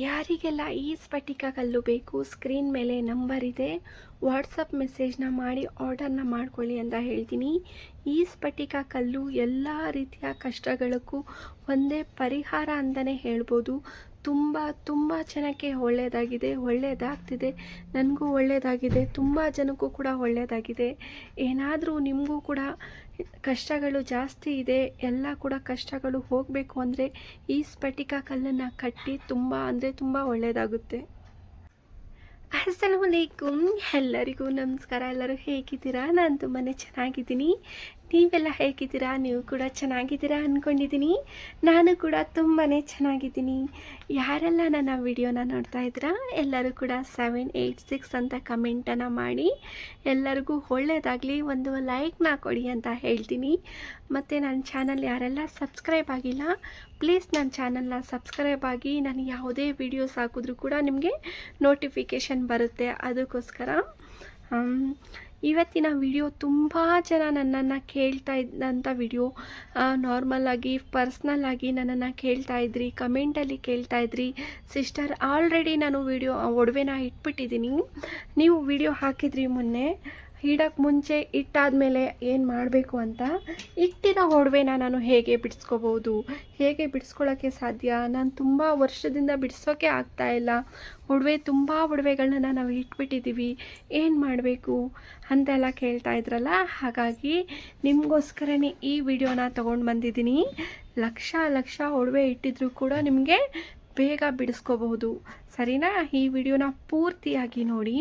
ಯಾರಿಗೆಲ್ಲ ಈ ಸ್ಫಟಿಕ ಕಲ್ಲು ಬೇಕು ಸ್ಕ್ರೀನ್ ಮೇಲೆ ನಂಬರ್ ಇದೆ ವಾಟ್ಸಪ್ ಮೆಸೇಜ್ನ ಮಾಡಿ ಆರ್ಡರ್ನ ಮಾಡ್ಕೊಳ್ಳಿ ಅಂತ ಹೇಳ್ತೀನಿ. ಈ ಸ್ಫಟಿಕ ಕಲ್ಲು ಎಲ್ಲ ರೀತಿಯ ಕಷ್ಟಗಳಿಗೂ ಒಂದೇ ಪರಿಹಾರ ಅಂತಲೇ ಹೇಳ್ಬೋದು. ತುಂಬ ತುಂಬ ಜನಕ್ಕೆ ಒಳ್ಳೆಯದಾಗಿದೆ ಒಳ್ಳೆಯದಾಗ್ತಿದೆ ನನಗೂ ಒಳ್ಳೆಯದಾಗಿದೆ ತುಂಬ ಜನಕ್ಕೂ ಕೂಡ ಒಳ್ಳೆಯದಾಗಿದೆ ಏನಾದರೂ ನಿಮಗೂ ಕೂಡ ಕಷ್ಟಗಳು ಜಾಸ್ತಿ ಇದೆ, ಎಲ್ಲ ಕೂಡ ಕಷ್ಟಗಳು ಹೋಗಬೇಕು ಅಂದರೆ ಈ ಸ್ಫಟಿಕ ಕಲ್ಲನ್ನು ಕಟ್ಟಿ ತುಂಬ ಅಂದರೆ ತುಂಬ ಒಳ್ಳೆಯದಾಗುತ್ತೆ ಅಸ್ಸಲಾಮಲೈಕುಮ್ ಎಲ್ಲರಿಗೂ ನಮಸ್ಕಾರ. ಎಲ್ಲರೂ ಹೇಗಿದ್ದೀರಾ? ನಾನು ತುಂಬಾ ಚೆನ್ನಾಗಿದ್ದೀನಿ. ನೀವೆಲ್ಲ ಹೇಗಿದ್ದೀರಾ? ನೀವು ಕೂಡ ಚೆನ್ನಾಗಿದ್ದೀರಾ ಅಂದ್ಕೊಂಡಿದ್ದೀನಿ ನಾನು ಕೂಡ ತುಂಬಾ ಚೆನ್ನಾಗಿದ್ದೀನಿ. ಯಾರೆಲ್ಲ ನನ್ನ ವಿಡಿಯೋನ ನೋಡ್ತಾ ಇದ್ದೀರಾ, ಎಲ್ಲರೂ ಕೂಡ ಸೆವೆನ್ ಏಯ್ಟ್ ಸಿಕ್ಸ್ ಅಂತ ಕಮೆಂಟನ್ನು ಮಾಡಿ. ಎಲ್ಲರಿಗೂ ಒಳ್ಳೆಯದಾಗಲಿ ಒಂದು ಲೈಕ್ನ ಕೊಡಿ ಅಂತ ಹೇಳ್ತೀನಿ. ಮತ್ತು ನನ್ನ ಚಾನಲ್ ಯಾರೆಲ್ಲ ಸಬ್ಸ್ಕ್ರೈಬ್ ಆಗಿಲ್ಲ ಪ್ಲೀಸ್ ನನ್ನ ಚಾನಲ್ನ ಸಬ್ಸ್ಕ್ರೈಬ್ ಆಗಿ ನಾನು ಯಾವುದೇ ವೀಡಿಯೋಸ್ ಹಾಕಿದ್ರೂ ಕೂಡ ನಿಮಗೆ ನೋಟಿಫಿಕೇಷನ್ ಬರುತ್ತೆ. ಅದಕ್ಕೋಸ್ಕರ ಇವತ್ತಿನ ವಿಡಿಯೋ ತುಂಬ ಜನ ನನ್ನನ್ನು ಕೇಳ್ತಾ ಇದ್ದಂಥ ವಿಡಿಯೋ ನಾರ್ಮಲಾಗಿ ಪರ್ಸ್ನಲ್ಲಾಗಿ ನನ್ನನ್ನು ಕೇಳ್ತಾ ಇದ್ರಿ ಕಮೆಂಟಲ್ಲಿ ಕೇಳ್ತಾ ಇದ್ರಿ. ಸಿಸ್ಟರ್ ಆಲ್ರೆಡಿ ನಾನು ವಿಡಿಯೋ ಒಡವೆನ ಇಟ್ಬಿಟ್ಟಿದ್ದೀನಿ. ನೀವು ವಿಡಿಯೋ ಹಾಕಿದ್ರಿ ಮೊನ್ನೆ. ಇಡೋಕ್ಕೆ ಮುಂಚೆ ಇಟ್ಟಾದಮೇಲೆ ಏನು ಮಾಡಬೇಕು ಅಂತ ಇಟ್ಟಿನ ಒಡವೆನ ನಾನು ಹೇಗೆ ಬಿಡಿಸ್ಕೋಬೋದು? ಹೇಗೆ ಬಿಡಿಸ್ಕೊಳ್ಳೋಕ್ಕೆ ಸಾಧ್ಯ? ನಾನು ತುಂಬ ವರ್ಷದಿಂದ ಬಿಡಿಸೋಕೆ ಆಗ್ತಾ ಇಲ್ಲ. ಒಡವೆ ತುಂಬ ಒಡವೆಗಳನ್ನ ನಾವು ಇಟ್ಬಿಟ್ಟಿದ್ದೀವಿ ಏನು ಮಾಡಬೇಕು? ಅಂತೆಲ್ಲ ಕೇಳ್ತಾ ಇದ್ರಲ್ಲ? ಹಾಗಾಗಿ ನಿಮಗೋಸ್ಕರನೇ ಈ ವಿಡಿಯೋನ ತೊಗೊಂಡು ಬಂದಿದ್ದೀನಿ. ಲಕ್ಷ ಲಕ್ಷ ಒಡವೆ ಇಟ್ಟಿದ್ರು ಕೂಡ ನಿಮಗೆ ಬೇಗ ಬಿಡಿಸ್ಕೋಬಹುದು. ಸರಿನಾ? ಈ ವಿಡಿಯೋನ ಪೂರ್ತಿಯಾಗಿ ನೋಡಿ.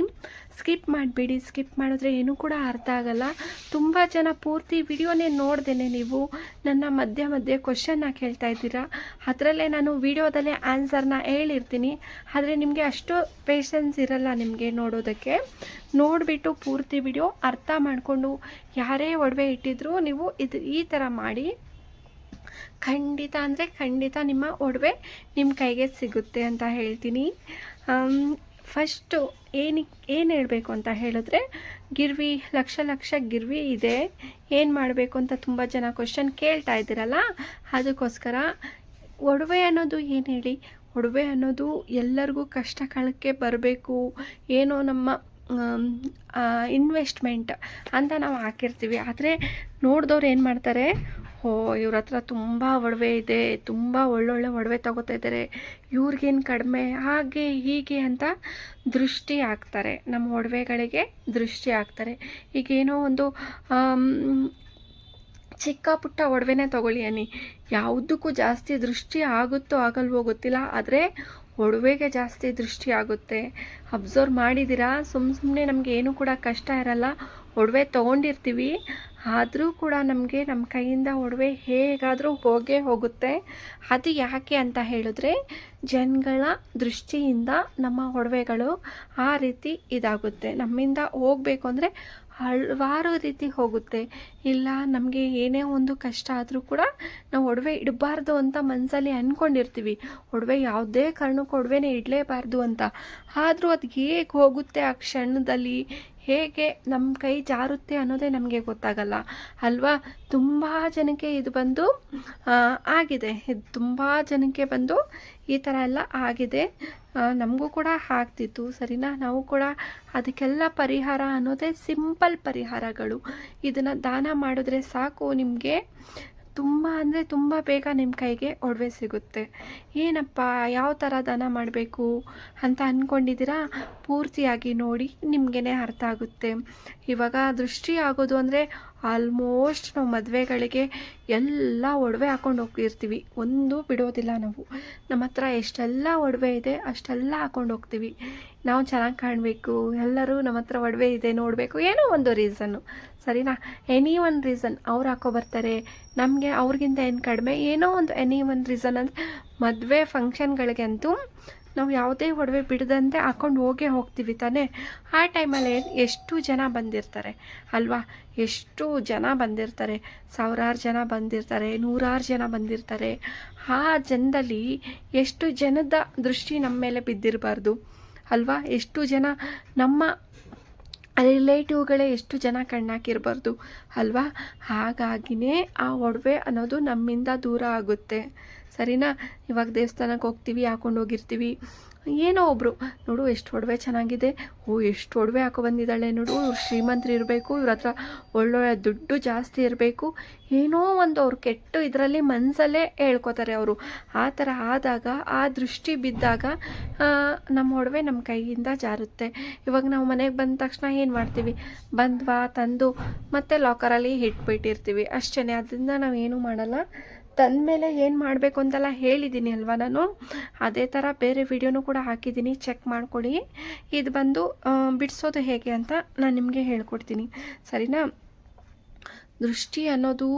ಸ್ಕಿಪ್ ಮಾಡಿಬಿಡಿ. ಸ್ಕಿಪ್ ಮಾಡಿದ್ರೆ ಏನೂ ಕೂಡ ಅರ್ಥ ಆಗಲ್ಲ. ತುಂಬ ಜನ ಪೂರ್ತಿ ವಿಡಿಯೋನೇ ನೋಡ್ದೇನೆ ನೀವು. ನನ್ನ ಮಧ್ಯೆ ಮಧ್ಯೆ ಕ್ವಶನ್ನ ಕೇಳ್ತಾ ಇದ್ದೀರಾ? ಅದರಲ್ಲೇ ನಾನು ವಿಡಿಯೋದಲ್ಲೇ ಆನ್ಸರ್ನ ಹೇಳಿರ್ತೀನಿ. ಆದರೆ ನಿಮಗೆ ಅಷ್ಟು ಪೇಷನ್ಸ್ ಇರಲ್ಲ ನಿಮಗೆ ನೋಡೋದಕ್ಕೆ. ನೋಡಿಬಿಟ್ಟು ಪೂರ್ತಿ ವಿಡಿಯೋ ಅರ್ಥ ಮಾಡಿಕೊಂಡು ಯಾರೇ ಒಡವೆ ಇಟ್ಟಿದ್ರು ನೀವು ಇದು ಈ ಥರ ಮಾಡಿ ಖಂಡಿತ ಅಂದರೆ ಖಂಡಿತ ನಿಮ್ಮ ಒಡವೆ ನಿಮ್ಮ ಕೈಗೆ ಸಿಗುತ್ತೆ ಅಂತ ಹೇಳ್ತೀನಿ. ಫಸ್ಟು ಏನಕ್ಕೆ ಏನು ಹೇಳಬೇಕು ಅಂತ ಹೇಳಿದ್ರೆ, ಗಿರ್ವಿ, ಲಕ್ಷ ಲಕ್ಷ ಗಿರ್ವಿ ಇದೆ. ಏನು ಮಾಡಬೇಕು ಅಂತ ತುಂಬ ಜನ ಕ್ವಶನ್ ಕೇಳ್ತಾ ಇದ್ದೀರಲ್ಲ, ಅದಕ್ಕೋಸ್ಕರ ಒಡವೆ ಅನ್ನೋದು ಏನು ಹೇಳಿ? ಒಡವೆ ಅನ್ನೋದು ಎಲ್ಲರಿಗೂ ಕಷ್ಟ ಕಾಲಕ್ಕೆ ಬರಬೇಕು. ಏನೋ ನಮ್ಮ ಇನ್ವೆಸ್ಟ್ಮೆಂಟ್ ಅಂತ ನಾವು ಹಾಕಿರ್ತೀವಿ. ಆದರೆ ನೋಡಿದವ್ರು ಏನು ಮಾಡ್ತಾರೆ? ಓ ಇವ್ರ ಹತ್ರ ತುಂಬ ಒಡವೆ ಇದೆ, ತುಂಬ ಒಳ್ಳೊಳ್ಳೆ ಒಡವೆ ತಗೋತಾ ಇದ್ದಾರೆ ಇವ್ರಿಗೇನು ಕಡಿಮೆ, ಹಾಗೆ ಹೀಗೆ ಅಂತ ದೃಷ್ಟಿ ಹಾಕ್ತಾರೆ. ನಮ್ಮ ಒಡವೆಗಳಿಗೆ ದೃಷ್ಟಿ ಹಾಕ್ತಾರೆ. ಈಗೇನೋ ಒಂದು ಚಿಕ್ಕ ಪುಟ್ಟ ಒಡವೆನೇ ತಗೊಳ್ಳಿ ಅನ್ನಿ. ಯಾವುದಕ್ಕೂ ಜಾಸ್ತಿ ದೃಷ್ಟಿ ಆಗುತ್ತೋ ಆಗಲ್ವೋ ಗೊತ್ತಿಲ್ಲ, ಆದರೆ ಒಡವೆಗೆ ಜಾಸ್ತಿ ದೃಷ್ಟಿ ಆಗುತ್ತೆ. ಅಬ್ಸರ್ವ್ ಮಾಡಿದ್ದೀರಾ ಸುಮ್ಮ ಸುಮ್ಮನೆ ನಮಗೆ ಏನೂ ಕೂಡ ಕಷ್ಟ ಇರಲ್ಲ. ಒಡವೆ ತೊಗೊಂಡಿರ್ತೀವಿ. ಆದರೂ ಕೂಡ ನಮಗೆ ನಮ್ಮ ಕೈಯಿಂದ ಒಡವೆ ಹೇಗಾದರೂ ಹೋಗೇ ಹೋಗುತ್ತೆ. ಅದು ಯಾಕೆ ಅಂತ ಹೇಳಿದ್ರೆ, ಜನಗಳ ದೃಷ್ಟಿಯಿಂದ ನಮ್ಮ ಒಡವೆಗಳು ಆ ರೀತಿ ಇದಾಗುತ್ತೆ. ನಮ್ಮಿಂದ ಹೋಗಬೇಕು ಅಂದರೆ ಹಲವಾರು ರೀತಿ ಹೋಗುತ್ತೆ. ಇಲ್ಲ, ನಮಗೆ ಏನೇ ಒಂದು ಕಷ್ಟ ಆದರೂ ಕೂಡ ನಾವು ಒಡವೆ ಇಡಬಾರ್ದು ಅಂತ ಮನಸ್ಸಲ್ಲಿ ಅಂದ್ಕೊಂಡಿರ್ತೀವಿ ಒಡವೆ ಯಾವುದೇ ಕಾರಣಕ್ಕೂ ಒಡವೆನೇ ಇಡಲೇಬಾರ್ದು ಅಂತ. ಆದರೂ ಅದು ಹೇಗೆ ಹೋಗುತ್ತೆ ಆ ಕ್ಷಣದಲ್ಲಿ ಹೇಗೆ ನಮ್ಮ ಕೈ ಜಾರುತ್ತೆ ಅನ್ನೋದೇ ನಮಗೆ ಗೊತ್ತಾಗಲ್ಲ. ಅಲ್ವಾ? ತುಂಬ ಜನಕ್ಕೆ ಇದು ಬಂದು ಆಗಿದೆ. ಇದು ತುಂಬ ಜನಕ್ಕೆ ಬಂದು ಈ ಥರ ಎಲ್ಲ ಆಗಿದೆ. ನಮಗೂ ಕೂಡ ಆಗ್ತಿತ್ತು, ಸರಿನಾ? ನಾವು ಕೂಡ ಅದಕ್ಕೆಲ್ಲ ಪರಿಹಾರ ಅನ್ನೋದೇ ಸಿಂಪಲ್ ಪರಿಹಾರಗಳು. ಇದನ್ನು ದಾನ ಮಾಡಿದ್ರೆ ಸಾಕು ನಿಮಗೆ. ತುಂಬ ಅಂದರೆ ತುಂಬ ಬೇಗ ನಿಮ್ಮ ಕೈಗೆ ಒಡವೆ ಸಿಗುತ್ತೆ. ಏನಪ್ಪ, ಯಾವ ಥರ ದಾನ ಮಾಡಬೇಕು ಅಂತ ಅಂದ್ಕೊಂಡಿದ್ದೀರಾ ಪೂರ್ತಿಯಾಗಿ ನೋಡಿ ನಿಮಗೇನೆ ಅರ್ಥ ಆಗುತ್ತೆ. ಇವಾಗ ದೃಷ್ಟಿ ಆಗೋದು ಅಂದರೆ ಆಲ್ಮೋಸ್ಟ್ ನಾವು ಮದುವೆಗಳಿಗೆ ಎಲ್ಲ ಒಡವೆ ಹಾಕೊಂಡು ಹೋಗ್ತಿರ್ತೀವಿ. ಒಂದು ಬಿಡೋದಿಲ್ಲ ನಾವು. ನಮ್ಮ ಹತ್ರ ಎಷ್ಟೆಲ್ಲ ಒಡವೆ ಇದೆ, ಅಷ್ಟೆಲ್ಲ ಹಾಕೊಂಡು ಹೋಗ್ತೀವಿ. ನಾವು ಚೆನ್ನಾಗಿ ಕಾಣಬೇಕು. ಎಲ್ಲರೂ ನಮ್ಮ ಹತ್ರ ಒಡವೆ ಇದೆ, ನೋಡಬೇಕು. ಏನೋ ಒಂದು ರೀಸನ್ನು ಸರಿನಾ? ಎನಿ ಒನ್ ರೀಸನ್ ಅವ್ರು ಹಾಕೋ ಬರ್ತಾರೆ? ನಮಗೆ ಅವ್ರಿಗಿಂತ ಏನು ಕಡಿಮೆ? ಏನೋ ಒಂದು ಎನಿ ಒನ್ ರೀಸನ್ ಅಂದರೆ ಮದುವೆ ಫಂಕ್ಷನ್ಗಳಿಗೆ ಅಂತೂ ನಾವು ಯಾವುದೇ ಒಡವೆ ಬಿಡದಂತೆ ಹಾಕೊಂಡು ಹೋಗೇ ಹೋಗ್ತೀವಿ ತಾನೇ? ಆ ಟೈಮಲ್ಲಿ ಎಷ್ಟು ಜನ ಬಂದಿರ್ತಾರೆ, ಅಲ್ವಾ? ಎಷ್ಟು ಜನ ಬಂದಿರ್ತಾರೆ, ಸಾವಿರಾರು ಜನ ಬಂದಿರ್ತಾರೆ, ನೂರಾರು ಜನ ಬಂದಿರ್ತಾರೆ. ಆ ಜನದಲ್ಲಿ ಎಷ್ಟು ಜನದ ದೃಷ್ಟಿ ನಮ್ಮ ಮೇಲೆ ಬಿದ್ದಿರಬಾರ್ದು, ಅಲ್ವಾ? ಎಷ್ಟು ಜನ ನಮ್ಮ ರಿಲೇಟಿವ್ಗಳೇ ಎಷ್ಟು ಜನ ಕಣ್ಣಾಕಿರಬಾರ್ದು, ಅಲ್ವಾ? ಹಾಗಾಗಿನೇ ಆ ಒಡವೆ ಅನ್ನೋದು ನಮ್ಮಿಂದ ದೂರ ಆಗುತ್ತೆ. ಸರಿನಾ? ಇವಾಗ ದೇವಸ್ಥಾನಕ್ಕೆ ಹೋಗ್ತೀವಿ ಹಾಕೊಂಡು ಹೋಗಿರ್ತೀವಿ ಏನೋ ಒಬ್ಬರು ನೋಡು, ಎಷ್ಟು ಒಡವೆ ಚೆನ್ನಾಗಿದೆ. ಓ, ಎಷ್ಟು ಒಡವೆ ಹಾಕೋ ಬಂದಿದ್ದಾಳೆ ನೋಡು. ಇವ್ರು ಶ್ರೀಮಂತರು ಇರಬೇಕು, ಇವ್ರ ಹತ್ರ ಒಳ್ಳೊಳ್ಳೆ ದುಡ್ಡು ಜಾಸ್ತಿ ಇರಬೇಕು. ಏನೋ ಒಂದು ಅವ್ರು ಕೆಟ್ಟು ಇದರಲ್ಲಿ ಮನಸ್ಸಲ್ಲೇ ಹೇಳ್ಕೊತಾರೆ ಅವರು. ಆ ಥರ ಆದಾಗ, ಆ ದೃಷ್ಟಿ ಬಿದ್ದಾಗ ನಮ್ಮ ಒಡವೆ ನಮ್ಮ ಕೈಯಿಂದ ಜಾರುತ್ತೆ. ಇವಾಗ ನಾವು ಮನೆಗೆ ಬಂದ ತಕ್ಷಣ ಏನು ಮಾಡ್ತೀವಿ? ಬಂದ್ವಾ, ತಂದು ಮತ್ತೆ ಲಾಕರಲ್ಲಿ ಇಟ್ಬಿಟ್ಟಿರ್ತೀವಿ. ಅಷ್ಟೇ ಅದರಿಂದ ನಾವು ಏನೂ ಮಾಡಲ್ಲ ತಂದಮೇಲೆ ಏನು ಮಾಡಬೇಕು ಅಂತೆಲ್ಲ ಹೇಳಿದ್ದೀನಿ ಅಲ್ವಾ ನಾನು. ಅದೇ ಥರ ಬೇರೆ ವಿಡಿಯೋನೂ ಕೂಡ ಹಾಕಿದ್ದೀನಿ ಚೆಕ್ ಮಾಡ್ಕೊಳ್ಳಿ ಇದು ಬಂದು ಬಿಡಿಸೋದು ಹೇಗೆ ಅಂತ ನಾನು ನಿಮಗೆ ಹೇಳ್ಕೊಡ್ತೀನಿ. ಸರಿನಾ? ದೃಷ್ಟಿ ಅನ್ನೋದು,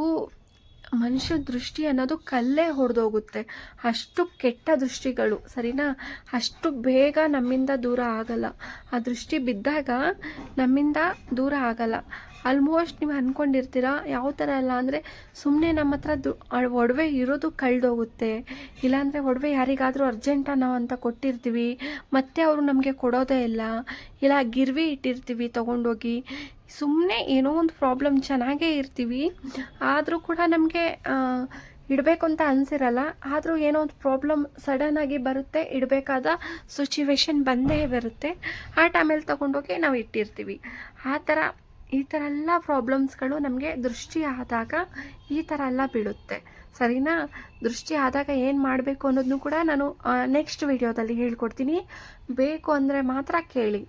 ಮನುಷ್ಯ ದೃಷ್ಟಿ ಅನ್ನೋದು ಕಲ್ಲೇ ಹೊಡೆದೋಗುತ್ತೆ. ಅಷ್ಟು ಕೆಟ್ಟ ದೃಷ್ಟಿಗಳು, ಸರಿನಾ? ಅಷ್ಟು ಬೇಗ ನಮ್ಮಿಂದ ದೂರ ಆಗಲ್ಲ. ಆ ದೃಷ್ಟಿ ಬಿದ್ದಾಗ ನಮ್ಮಿಂದ ದೂರ ಆಗಲ್ಲ. ಆಲ್ಮೋಸ್ಟ್ ನೀವು ಅಂದ್ಕೊಂಡಿರ್ತೀರಾ ಯಾವ ಥರ ಎಲ್ಲ ಅಂದರೆ ಸುಮ್ಮನೆ ನಮ್ಮ ಹತ್ರ ದು ಒಡವೆ ಇರೋದು ಕಳೆದೋಗುತ್ತೆ. ಇಲ್ಲಾಂದರೆ ಒಡವೆ ಯಾರಿಗಾದರೂ ಅರ್ಜೆಂಟ ನಾವು ಅಂತ ಕೊಟ್ಟಿರ್ತೀವಿ. ಮತ್ತೆ ಅವರು ನಮಗೆ ಕೊಡೋದೇ ಇಲ್ಲ. ಇಲ್ಲ, ಗಿರ್ವಿ ಇಟ್ಟಿರ್ತೀವಿ ತೊಗೊಂಡೋಗಿ. ಸುಮ್ಮನೆ ಏನೋ ಒಂದು ಪ್ರಾಬ್ಲಮ್ ಚೆನ್ನಾಗೇ ಇರ್ತೀವಿ. ಆದರೂ ಕೂಡ ನಮಗೆ ಇಡಬೇಕು ಅಂತ ಅನಿಸಿರಲ್ಲ. ಆದರೂ ಏನೋ ಒಂದು ಪ್ರಾಬ್ಲಮ್ ಸಡನ್ನಾಗಿ ಬರುತ್ತೆ, ಇಡಬೇಕಾದ ಸಿಚುವೇಶನ್ ಬಂದೇ ಬರುತ್ತೆ. ಆ ಟೈಮಲ್ಲಿ ತೊಗೊಂಡೋಗಿ ನಾವು ಇಟ್ಟಿರ್ತೀವಿ. ಆ ಥರ ಈ ಥರ ಎಲ್ಲ ಪ್ರಾಬ್ಲಮ್ಸ್ಗಳು ನಮಗೆ ದೃಷ್ಟಿ ಆದಾಗ ಈ ಥರ ಎಲ್ಲ ಬೀಳುತ್ತೆ. ಸರಿನಾ? ದೃಷ್ಟಿ ಆದಾಗ ಏನು ಮಾಡಬೇಕು ಅನ್ನೋದನ್ನು ಕೂಡ ನಾನು ನೆಕ್ಸ್ಟ್ ವಿಡಿಯೋದಲ್ಲಿ ಹೇಳ್ಕೊಡ್ತೀನಿ. ಬೇಕು ಅಂದರೆ ಮಾತ್ರ ಕೇಳಿ.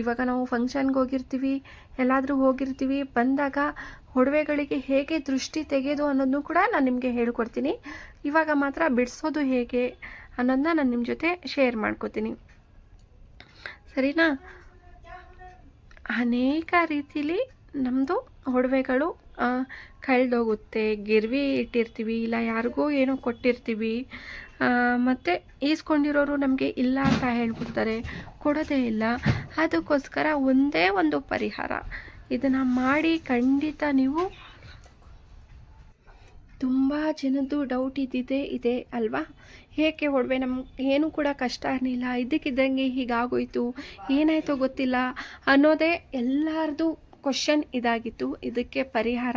ಇವಾಗ ನಾವು ಫಂಕ್ಷನ್ಗೆ ಹೋಗಿರ್ತೀವಿ, ಎಲ್ಲಾದರೂ ಹೋಗಿರ್ತೀವಿ, ಬಂದಾಗ ಒಡವೆಗಳಿಗೆ ಹೇಗೆ ದೃಷ್ಟಿ ತೆಗೆಯೋದು ಅನ್ನೋದನ್ನು ಕೂಡ ನಾನು ನಿಮಗೆ ಹೇಳ್ಕೊಡ್ತೀನಿ. ಇವಾಗ ಮಾತ್ರ ಬಿಡಿಸೋದು ಹೇಗೆ ಅನ್ನೋದನ್ನ ನಾನು ನಿಮ್ಮ ಜೊತೆ ಶೇರ್ ಮಾಡ್ಕೋತೀನಿ. ಸರಿನಾ? ಅನೇಕ ರೀತಿಲಿ ನಮ್ಮದು ಒಡವೆಗಳು ಕಳೆದೋಗುತ್ತೆ. ಗಿರ್ವಿ ಇಟ್ಟಿರ್ತೀವಿ, ಇಲ್ಲ ಯಾರಿಗೋ ಏನೋ ಕೊಟ್ಟಿರ್ತೀವಿ. ಮತ್ತು ಈಸ್ಕೊಂಡಿರೋರು ನಮಗೆ ಇಲ್ಲ ಅಂತ ಹೇಳ್ಬಿಡ್ತಾರೆ. ಕೊಡೋದೇ ಇಲ್ಲ. ಅದಕ್ಕೋಸ್ಕರ ಒಂದೇ ಒಂದು ಪರಿಹಾರ. ಇದನ್ನು ಮಾಡಿ ಖಂಡಿತ ನೀವು ತುಂಬ ಜನದ್ದು ಡೌಟ್ ಇದ್ದಿದ್ದೇ ಇದೆ ಅಲ್ವಾ? ಏಕೆ ಒಡವೆ ನಮ್ಮ ಏನೂ ಕೂಡ ಕಷ್ಟ ಇರಲಿಲ್ಲ ಇದ್ದಕ್ಕಿದ್ದಂಗೆ ಹೀಗಾಗೋಯ್ತು. ಏನಾಯ್ತೋ ಗೊತ್ತಿಲ್ಲ ಅನ್ನೋದೇ ಎಲ್ಲರದು ಕ್ವಶನ್ ಇದಾಗಿತ್ತು. ಇದಕ್ಕೆ ಪರಿಹಾರ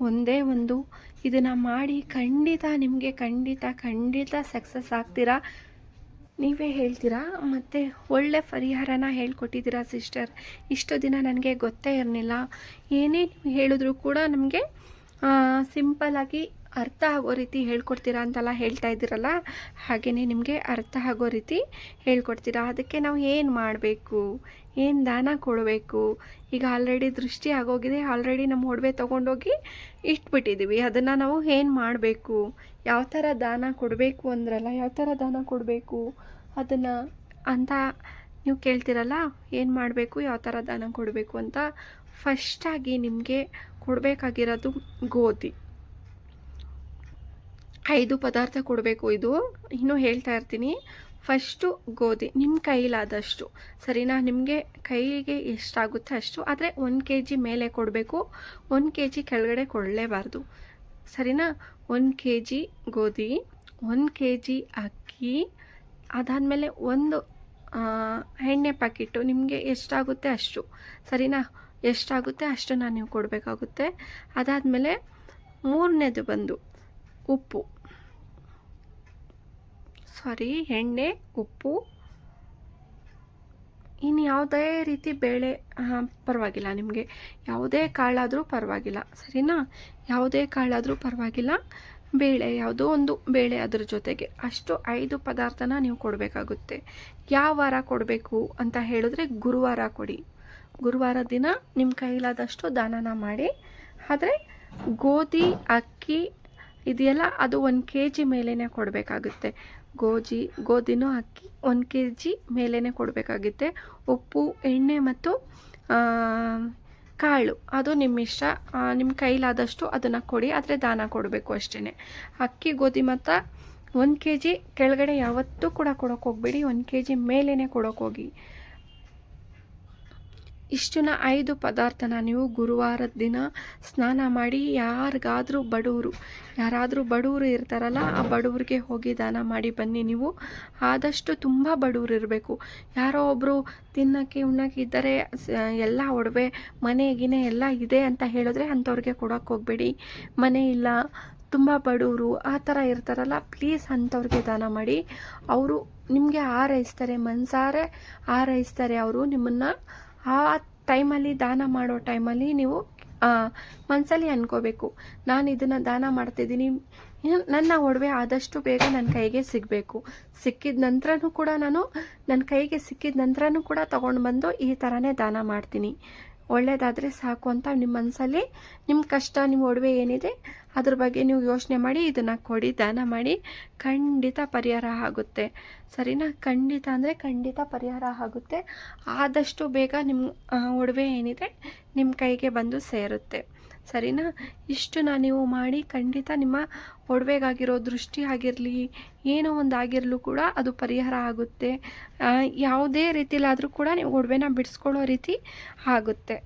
ಒಂದೇ ಒಂದು. ಇದನ್ನು ಮಾಡಿ ಖಂಡಿತ ನಿಮಗೆ ಖಂಡಿತ ಖಂಡಿತ ಸಕ್ಸಸ್ ಆಗ್ತೀರಾ? ನೀವೇ ಹೇಳ್ತೀರಾ? ಮತ್ತು ಒಳ್ಳೆ ಪರಿಹಾರನ ಹೇಳ್ಕೊಟ್ಟಿದ್ದೀರಾ ಸಿಸ್ಟರ್ ಇಷ್ಟು ದಿನ ನನಗೆ ಗೊತ್ತೇ ಇರಲಿಲ್ಲ. ಏನೇ ನೀವು ಹೇಳಿದ್ರು ಕೂಡ ನಮಗೆ ಸಿಂಪಲ್ಲಾಗಿ ಅರ್ಥ ಆಗೋ ರೀತಿ ಹೇಳ್ಕೊಡ್ತೀರಾ ಅಂತೆಲ್ಲ ಹೇಳ್ತಾ ಇದ್ದೀರಲ್ಲ ಹಾಗೆಯೇ ನಿಮಗೆ ಅರ್ಥ ಆಗೋ ರೀತಿ ಹೇಳ್ಕೊಡ್ತೀರಾ. ಅದಕ್ಕೆ ನಾವು ಏನು ಮಾಡಬೇಕು? ಏನು ದಾನ ಕೊಡಬೇಕು? ಈಗ ಆಲ್ರೆಡಿ ದೃಷ್ಟಿ ಆಗೋಗಿದೆ ಆಲ್ರೆಡಿ ನಮ್ಮ ಒಡವೆ ತೊಗೊಂಡೋಗಿ ಇಟ್ಬಿಟ್ಟಿದ್ದೀವಿ ಅದನ್ನು ನಾವು ಏನು ಮಾಡಬೇಕು? ಯಾವ ಥರ ದಾನ ಕೊಡಬೇಕು ಅಂದ್ರಲ್ಲ, ಯಾವ ಥರ ದಾನ ಕೊಡಬೇಕು? ಅದನ್ನು ಅಂತ ನೀವು ಕೇಳ್ತಿರಲ್ಲ, ಏನು ಮಾಡಬೇಕು, ಯಾವ ಥರ ದಾನ ಕೊಡಬೇಕು ಅಂತ ಫಸ್ಟಾಗಿ ನಿಮಗೆ ಕೊಡಬೇಕಾಗಿರೋದು ಗೋಧಿ. ಐದು ಪದಾರ್ಥ ಕೊಡಬೇಕು ಇದು. ಇನ್ನೂ ಹೇಳ್ತಾ ಇರ್ತೀನಿ. ಫಸ್ಟು ಗೋಧಿ. ನಿಮ್ಮ ಕೈಲಾದಷ್ಟು. ಸರಿನಾ? ನಿಮಗೆ ಕೈಗೆ ಎಷ್ಟಾಗುತ್ತೆ ಅಷ್ಟು. ಆದರೆ ಒಂದು ಕೆ ಜಿ ಮೇಲೆ ಕೊಡಬೇಕು. ಒಂದು ಕೆ ಜಿ ಕೆಳಗಡೆ ಕೊಡಲೇಬಾರ್ದು. ಸರಿನಾ? ಒಂದು ಕೆ ಜಿ ಗೋಧಿ, ಒಂದು ಕೆ ಜಿ ಅಕ್ಕಿ, ಅದಾದಮೇಲೆ ಒಂದು ಎಣ್ಣೆ ಪ್ಯಾಕೆಟು ನಿಮಗೆ ಎಷ್ಟಾಗುತ್ತೆ ಅಷ್ಟು. ಸರಿನಾ? ಎಷ್ಟಾಗುತ್ತೆ ಅಷ್ಟನ್ನು ನೀವು ಕೊಡಬೇಕಾಗುತ್ತೆ. ಅದಾದಮೇಲೆ ಮೂರನೇದು ಬಂದು ಉಪ್ಪು. ಸಾರಿ ಎಣ್ಣೆ, ಉಪ್ಪು. ಇನ್ನು ಯಾವುದೇ ರೀತಿ ಬೇಳೆ ಪರವಾಗಿಲ್ಲ ನಿಮಗೆ. ಯಾವುದೇ ಕಾಳಾದರೂ ಪರವಾಗಿಲ್ಲ, ಸರಿನಾ? ಯಾವುದೇ ಕಾಳಾದರೂ ಪರವಾಗಿಲ್ಲ. ಬೇಳೆ, ಯಾವುದೋ ಒಂದು ಬೇಳೆ ಅದ್ರ ಜೊತೆಗೆ. ಅಷ್ಟು ಐದು ಪದಾರ್ಥನ ನೀವು ಕೊಡಬೇಕಾಗುತ್ತೆ. ಯಾವ ವಾರ ಕೊಡಬೇಕು ಅಂತ ಹೇಳಿದ್ರೆ ಗುರುವಾರ ಕೊಡಿ. ಗುರುವಾರ ದಿನ ನಿಮ್ಮ ಕೈಲಾದಷ್ಟು ದಾನನ ಮಾಡಿ. ಆದರೆ ಗೋಧಿ, ಅಕ್ಕಿ ಇದೆಯಲ್ಲ, ಅದು ಒಂದು ಕೆ ಜಿ ಮೇಲೇ ಕೊಡಬೇಕಾಗುತ್ತೆ. ಗೋಜಿ, ಗೋಧಿನೂ ಅಕ್ಕಿ ಒಂದು ಕೆ ಜಿ ಮೇಲೇ ಕೊಡಬೇಕಾಗುತ್ತೆ. ಉಪ್ಪು, ಎಣ್ಣೆ ಮತ್ತು ಕಾಳು. ಅದು ನಿಮ್ಮ ಇಷ್ಟ ನಿಮ್ಮ ಕೈಲಾದಷ್ಟು ಅದನ್ನು ಕೊಡಿ, ಆದರೆ ದಾನ ಕೊಡಬೇಕು ಅಷ್ಟೇ ಅಕ್ಕಿ, ಗೋಧಿ ಮತ್ತು ಒಂದು ಕೆ ಜಿ ಕೆಳಗಡೆ ಯಾವತ್ತೂ ಕೂಡ ಕೊಡೋಕೆ ಹೋಗ್ಬೇಡಿ, ಒಂದು ಕೆ ಜಿ ಮೇಲೇ ಕೊಡೋಕೆ ಹೋಗಿ. ಇಷ್ಟನ್ನ ಐದು ಪದಾರ್ಥನ ನೀವು ಗುರುವಾರದ ದಿನ ಸ್ನಾನ ಮಾಡಿ ಯಾರಿಗಾದರೂ ಬಡವರು, ಯಾರಾದರೂ ಬಡವರು ಇರ್ತಾರಲ್ಲ, ಆ ಬಡವ್ರಿಗೆ ಹೋಗಿ ದಾನ ಮಾಡಿ ಬನ್ನಿ ನೀವು. ಆದಷ್ಟು ತುಂಬ ಬಡವರು ಇರಬೇಕು. ಯಾರೋ ಒಬ್ಬರು ತಿನ್ನೋಕ್ಕೆ, ಉಣ್ಣೋಕ್ಕೆ ಇದ್ದರೆ ಎಲ್ಲ ಒಡವೆ, ಮನೆ ಗಿನೆ ಎಲ್ಲ ಇದೆ ಅಂತ ಹೇಳಿದ್ರೆ ಅಂಥವ್ರಿಗೆ ಕೊಡೋಕ್ಕೆ ಹೋಗಬೇಡಿ. ಮನೆ ಇಲ್ಲ, ತುಂಬ ಬಡವರು, ಆ ಥರ ಇರ್ತಾರಲ್ಲ, ಪ್ಲೀಸ್ ಅಂಥವ್ರಿಗೆ ದಾನ ಮಾಡಿ. ಅವರು ನಿಮಗೆ ಆರೈಸ್ತಾರೆ, ಮನಸಾರೆ ಆರೈಸ್ತಾರೆ ಅವರು ನಿಮ್ಮನ್ನು. ಆ ಟೈಮಲ್ಲಿ ದಾನ ಮಾಡೋ ಟೈಮಲ್ಲಿ ನೀವು ಮನಸ್ಸಲ್ಲಿ ಅನ್ಕೋಬೇಕು. ನಾನು ಇದನ್ನು ದಾನ ಮಾಡ್ತಿದ್ದೀನಿ ನನ್ನ ಒಡವೆ ಆದಷ್ಟು ಬೇಗ ನನ್ನ ಕೈಗೆ ಸಿಗಬೇಕು. ಸಿಕ್ಕಿದ ನಂತರನೂ ಕೂಡ ನಾನು ನನ್ನ ಕೈಗೆ ಸಿಕ್ಕಿದ ನಂತರನೂ ಕೂಡ ತೊಗೊಂಡು ಬಂದು ಈ ಥರನೇ ದಾನ ಮಾಡ್ತೀನಿ. ಒಳ್ಳೆಯದಾದರೆ ಸಾಕು ಅಂತ ನಿಮ್ಮ ಮನಸ್ಸಲ್ಲಿ ನಿಮ್ಮ ಕಷ್ಟ ನಿಮ್ಮ ಒಡವೆ ಏನಿದೆ ಅದ್ರ ಬಗ್ಗೆ ನೀವು ಯೋಚನೆ ಮಾಡಿ, ಇದನ್ನು ಕೊಡಿ, ದಾನ ಮಾಡಿ, ಖಂಡಿತ ಪರಿಹಾರ ಆಗುತ್ತೆ. ಸರಿನಾ? ಖಂಡಿತ ಅಂದರೆ ಖಂಡಿತ ಪರಿಹಾರ ಆಗುತ್ತೆ. ಆದಷ್ಟು ಬೇಗ ನಿಮ್ಮ ಒಡವೆ ಏನಿದೆ ನಿಮ್ಮ ಕೈಗೆ ಬಂದು ಸೇರುತ್ತೆ. ಸರಿನಾ? ಇಷ್ಟನ್ನ ನೀವು ಮಾಡಿ ಖಂಡಿತ ನಿಮ್ಮ ಒಡವೆಗಾಗಿರೋ ದೃಷ್ಟಿ ಆಗಿರಲಿ, ಏನೋ ಒಂದು ಆಗಿರಲು ಕೂಡ ಅದು ಪರಿಹಾರ ಆಗುತ್ತೆ. ಯಾವುದೇ ರೀತಿಲಾದರೂ ಕೂಡ ನೀವು ಒಡವೆನ ಬಿಡಿಸ್ಕೊಳ್ಳೋ ರೀತಿ ಆಗುತ್ತೆ.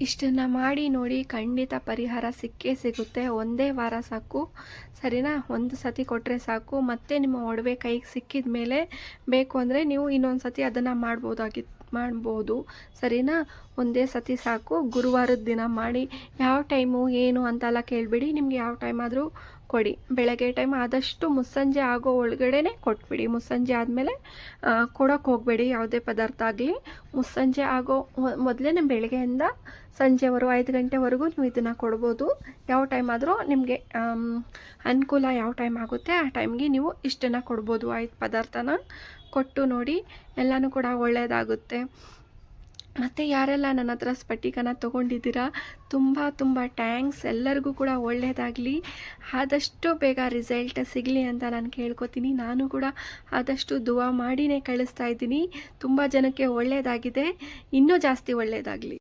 ಇಷ್ಟನ್ನು ಮಾಡಿ ನೋಡಿ ಖಂಡಿತ ಪರಿಹಾರ ಸಿಕ್ಕೇ ಸಿಗುತ್ತೆ. ಒಂದೇ ವಾರ ಸಾಕು. ಸರಿನಾ? ಒಂದು ಸತಿ ಕೊಟ್ಟರೆ ಸಾಕು. ಮತ್ತೆ ನಿಮ್ಮ ಒಡವೆ ಕೈಗೆ ಸಿಕ್ಕಿದ ಮೇಲೆ ಬೇಕು ಅಂದರೆ ನೀವು ಇನ್ನೊಂದು ಸತಿ ಅದನ್ನು ಮಾಡ್ಬೋದಾಗಿ, ಮಾಡ್ಬೋದು. ಸರಿನಾ? ಒಂದೇ ಸತಿ ಸಾಕು. ಗುರುವಾರದ ದಿನ ಮಾಡಿ. ಯಾವ ಟೈಮು ಏನು ಅಂತೆಲ್ಲ ಕೇಳಬೇಡಿ. ನಿಮ್ಗೆ ಯಾವ ಟೈಮ್ ಆದರೂ ಕೊಡಿ. ಬೆಳಗ್ಗೆ ಟೈಮ್ ಆದಷ್ಟು ಮುಸ್ಸಂಜೆ ಆಗೋ ಒಳಗಡೆನೆ ಕೊಟ್ಬಿಡಿ. ಮುಸ್ಸಂಜೆ ಆದಮೇಲೆ ಕೊಡೋಕೆ ಹೋಗಬೇಡಿ. ಯಾವುದೇ ಪದಾರ್ಥ ಆಗಲಿ. ಮುಸ್ಸಂಜೆ ಆಗೋ ಮೊದಲೇ ಬೆಳಗ್ಗೆಯಿಂದ ಸಂಜೆವರೆಗೂ, ಐದು ಗಂಟೆವರೆಗೂ ನೀವು ಇದನ್ನು ಕೊಡ್ಬೋದು. ಯಾವ ಟೈಮ್ ಆದರೂ ನಿಮಗೆ ಅನುಕೂಲ ಯಾವ ಟೈಮ್ ಆಗುತ್ತೆ ಆ ಟೈಮ್ಗೆ ನೀವು ಇಷ್ಟನ್ನು ಕೊಡ್ಬೋದು. ಐದು ಪದಾರ್ಥನ ಕೊಟ್ಟು ನೋಡಿ. ಎಲ್ಲನೂ ಕೂಡ ಒಳ್ಳೆಯದಾಗುತ್ತೆ ಮತ್ತು ಯಾರೆಲ್ಲ ನನ್ನ ಹತ್ರ ಸ್ಫಟಿಕನ ತೊಗೊಂಡಿದ್ದೀರಾ? ತುಂಬ ತುಂಬ ಟ್ಯಾಂಕ್ಸ್ ಎಲ್ಲರಿಗೂ ಕೂಡ ಒಳ್ಳೆಯದಾಗಲಿ ಆದಷ್ಟು ಬೇಗ ರಿಸಲ್ಟ್ ಸಿಗಲಿ ಅಂತ ನಾನು ಕೇಳ್ಕೊತೀನಿ. ನಾನು ಕೂಡ ಆದಷ್ಟು ದುವಾ ಮಾಡಿನೇ ಕಳಿಸ್ತಾ ಇದ್ದೀನಿ. ತುಂಬ ಜನಕ್ಕೆ ಒಳ್ಳೆಯದಾಗಿದೆ ಇನ್ನೂ ಜಾಸ್ತಿ ಒಳ್ಳೆಯದಾಗಲಿ